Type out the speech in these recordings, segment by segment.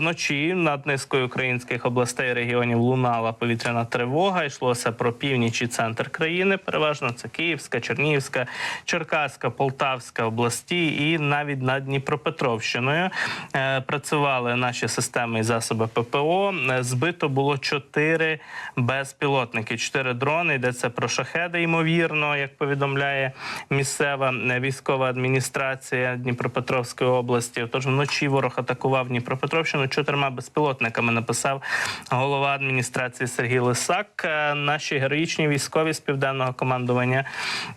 Вночі над низкою українських областей регіонів лунала повітряна тривога. Йшлося про північ і центр країни. Переважно це Київська, Чернігівська, Черкаська, Полтавська області і навіть над Дніпропетровщиною е, працювали наші системи і засоби ППО. Е, Збито було чотири безпілотники, чотири дрони. Йдеться про шахеди, ймовірно, як повідомляє місцева е, військова адміністрація Дніпропетровської області. Тож вночі ворог атакував Дніпропетровщину чотирма безпілотниками. Написав голова адміністрації Сергій Лисак. Е, Наші героїчні військові з південного командування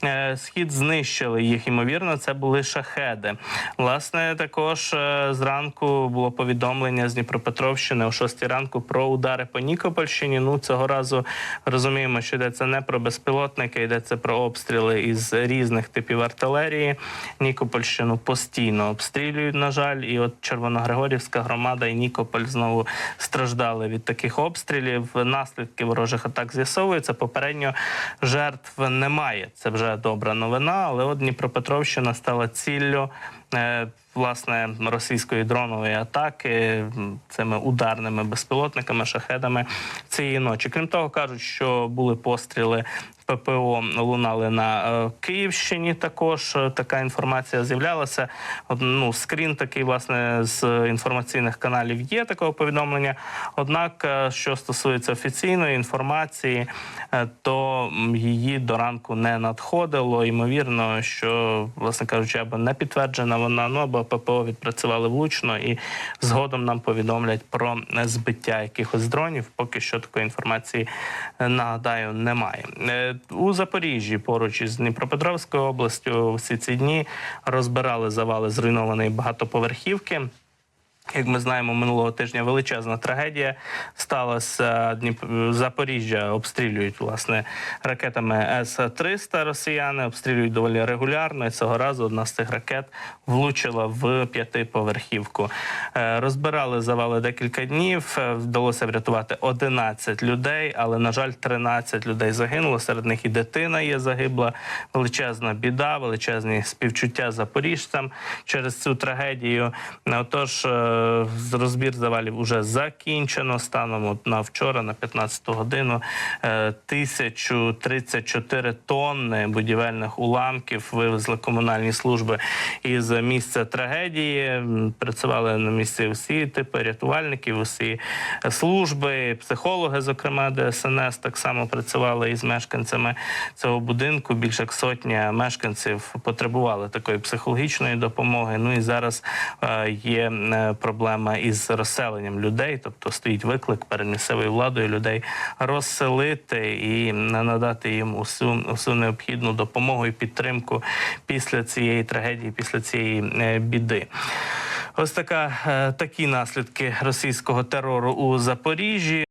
е, схід знищили їх. Ймовірно, це були шахеди. Власне, також е, зранку було повідомлення з Дніпропетровщини о 6 ранку про удари по Нікопольщині. Ну цього разу розуміємо, що йдеться не про безпілотники, йдеться про обстріли із різних типів артилерії. Нікопольщину постійно обстрілюють. На жаль, і от Червоногригорівська громада і Нікополь знову страждали від таких обстрілів. Наслідки ворожих атак з'ясовуються. Попередньо жертв немає. Це вже добра новина. Але от Дніпропетровщина стала ціллю. е, Власне, російської дронової атаки цими ударними безпілотниками, шахедами цієї ночі. Крім того, кажуть, що були постріли ППО лунали на е, Київщині. Також е, така інформація з'являлася. Ну, скрін такий, власне, з інформаційних каналів є такого повідомлення. Однак, е, що стосується офіційної інформації, то її до ранку не надходило. Ймовірно, що, власне кажучи, або не підтверджена вона, ну або ППО відпрацювали влучно і згодом нам повідомлять про збиття якихось дронів. Поки що такої інформації нагадаю немає. У Запоріжжі поруч із Дніпропетровською областю всі ці дні розбирали завали зруйнованої багатоповерхівки. Як ми знаємо, минулого тижня величезна трагедія сталася. Дніп... Запоріжжя обстрілюють власне ракетами С-300 росіяни, обстрілюють доволі регулярно. І цього разу одна з цих ракет влучила в п'ятиповерхівку. Е, Розбирали завали декілька днів. Е, Вдалося врятувати 11 людей, але на жаль, 13 людей загинуло. Серед них і дитина є загибла. Величезна біда, величезні співчуття запоріжцям через цю трагедію. Отож, е, з- розбір завалів вже закінчено. Станом на вчора, на 15 годину, е, 1034 тонни будівельних уламків вивезли комунальні служби із місця трагедії. Працювали на місці всі типи рятувальників, усі служби, психологи, зокрема ДСНС, так само працювали із мешканцями цього будинку. Більше як сотня мешканців потребували такої психологічної допомоги. Ну і зараз е, є е, проблема із розселенням людей, тобто стоїть виклик перед місцевою владою людей розселити і надати їм усю, усю необхідну допомогу і підтримку після цієї трагедії, після цієї е, біди. Ось така е, такі наслідки російського терору у Запоріжжі.